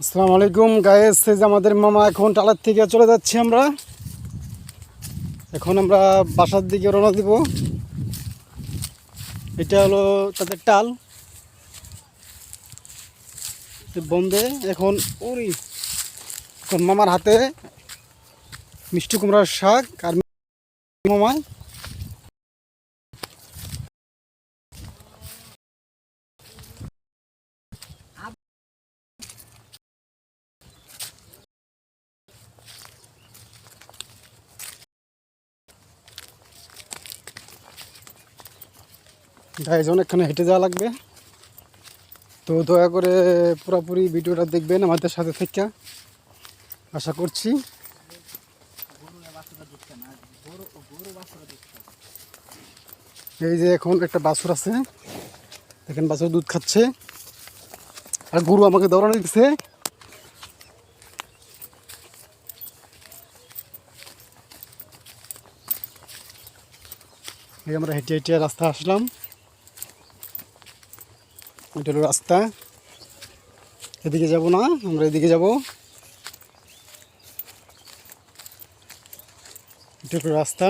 আসসালামু আলাইকুম এই যে আমাদের মামা এখন টালার থেকে চলে যাচ্ছি আমরা। এখন আমরা বাসার দিকে রওনা দিব। এটা হলো তাদের টাল। বন্ধে এখন ওরি এখন মামার হাতে মিষ্টি কুমড়ার শাক আর মামা গাইজ অনেকখানে হেঁটে যাওয়া লাগবে। তো দয়া করে পুরোপুরি ভিডিওটা দেখবেন আমাদের সাথে থেকে। আশা করছি। এই যে এখন একটা বাছুর আছে। দেখেন বাছুর দুধ খাচ্ছে। আর গরু আমাকে দৌড়ানো দিচ্ছে এই আমরা হেঁটে হেঁটে রাস্তা আসলাম। এটা হলো রাস্তা। এদিকে যাব না আমরা এদিকে যাব। এটা হলো রাস্তা।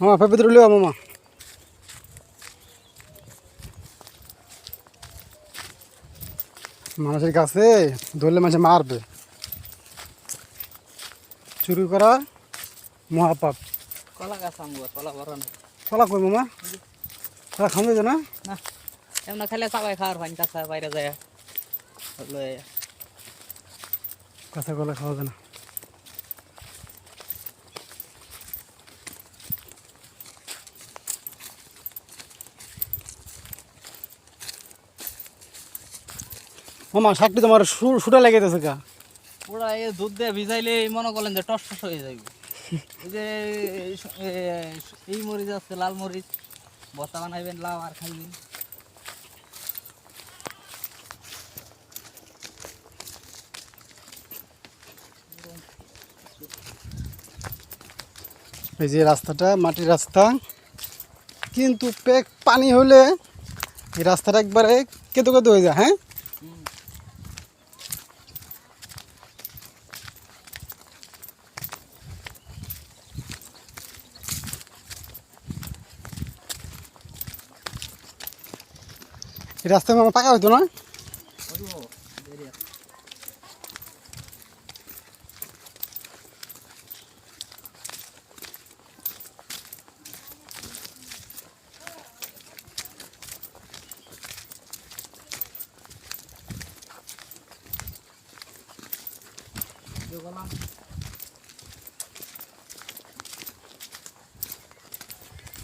মামা পেঁপে তুলে মামা। মানুষের কাছে ধরলে মানুষ মারবে। চুরি করা মহাপাপ। কলা গাছ আমগো কলা বড় না কলা কই মামা? কলা খামে না? না এমন খাইলে সবাই খাওয়ার পানি কাঁচা বাইরে যায়। কাঁচা কলা খাওয়া যায় না? মামা শাকটি তোমার সুটা লেগেছে গা। পুরা এই দুধ দিয়ে ভিজাইলে মনে করলেন যে টস টস হয়ে যাবে এই যে এই মরিচ আছে লাল মরিচ। বস্তা বানাইবেন লাউ আর খাইবেন। এই যে রাস্তাটা মাটির রাস্তা। কিন্তু পেক পানি হলে এই রাস্তাটা একবারে কেতো কেতো হয়ে যায় হ্যাঁ? রাস্তা মামা পাকা হতো না?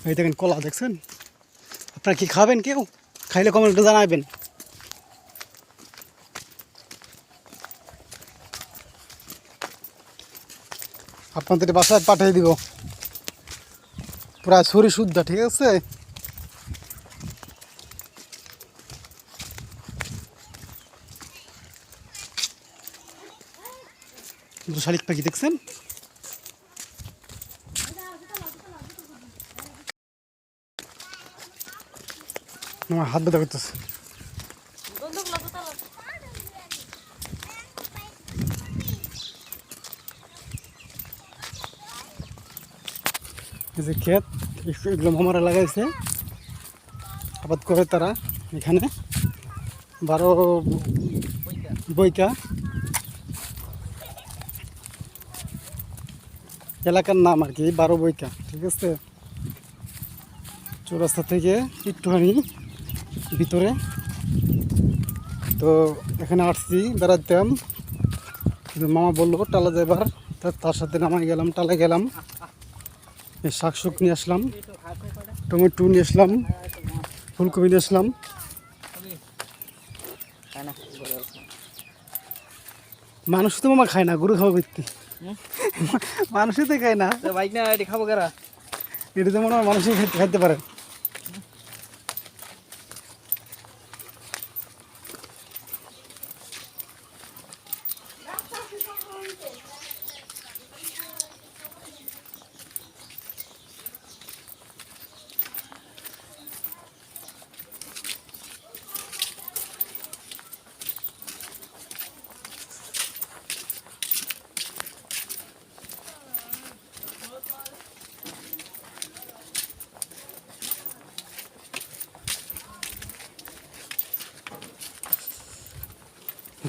এই দেখেন কলা দেখছেন? আপনারা কি খাবেন কেউ? খাইলে কমেন্টে জানাবেন। আপনাদের বাসায় পাঠিয়ে দিব। প্রায় ছড়ি শুদ্ধ, ঠিক আছে? শালিক পাখি দেখছেন? আমার হাত ব্যথা করতেছে। যে ক্ষেত এগুলো মামারা লাগাইছে। আবাদ করে তারা এখানে। বারো বইকা এলাকার নাম আর কি, বারো বইকা ঠিক আছে? চৌরাস্তা থেকে একটুখানি ভিতরে। তো এখানে আসছি বেড়াতাম কিন্তু মামা বলল টালা যাবার তার সাথে নামাই গেলাম টালা গেলাম। শাক শুক নিয়ে আসলাম টমেটো নিয়ে আসলাম ফুলকপি নিয়ে আসলাম। মানুষ তো মামা খায় না গরু খাওয়া করতে? মানুষই তো খায় না। বাইক না এটি খাব কেরা? এটা তো মনে হয় মানুষই খাইতে খাইতে পারে।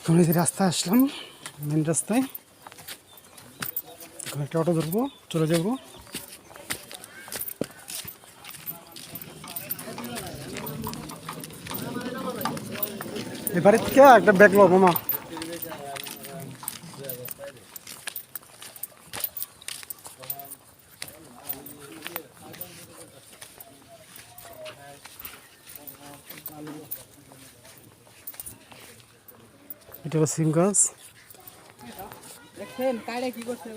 এখন এই রাস্তায় আসলাম মেন রাস্তায়। এখন একটা অটো ধরবো, চলে যাব। এবারে থেকে একটা ব্যাগ লো মামা। এটা হলো সিম গাছ। দেখছেন কি করছে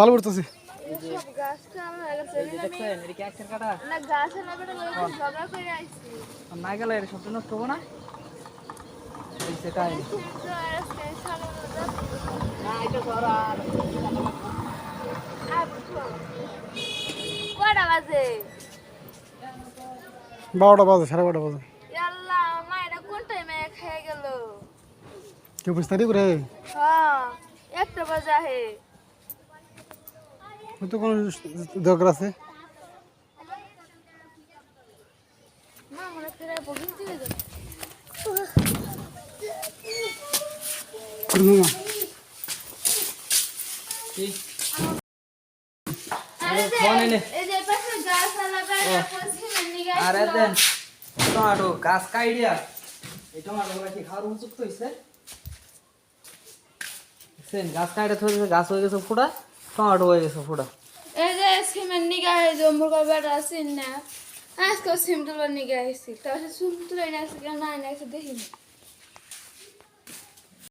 ভালো করতেছে না গেলে শব্দ নষ্ট হব না। এই সে কাহিনী তো আজকে সারা না এটা কয়টা বাজে? বারোটা বাজে সাড়ে বারোটা বাজে। কোন টাইমে খেয়ে গেল? কেউ বুঝতে পারি করে? হ্যাঁ একটা বাজে আহে। হয়তো কোনো দরকার আছে? মামা। আরে গাছ দেন টমেটো কাইডিয়া এই টমেটো গুলা কি খাওয়ার উপযুক্ত হয়েছে দেখছেন গাছ হয়ে গেছে ফুটা টমেটো হয়ে গেছে ফুটা এই যে সিমেন্ট নিগা এই যে মুরগা বেটা আছেন না আজকে সিম তুলে নিগা আইছি তারপরে সিম তুলে আসছি কেন না আসছি দেখিনি।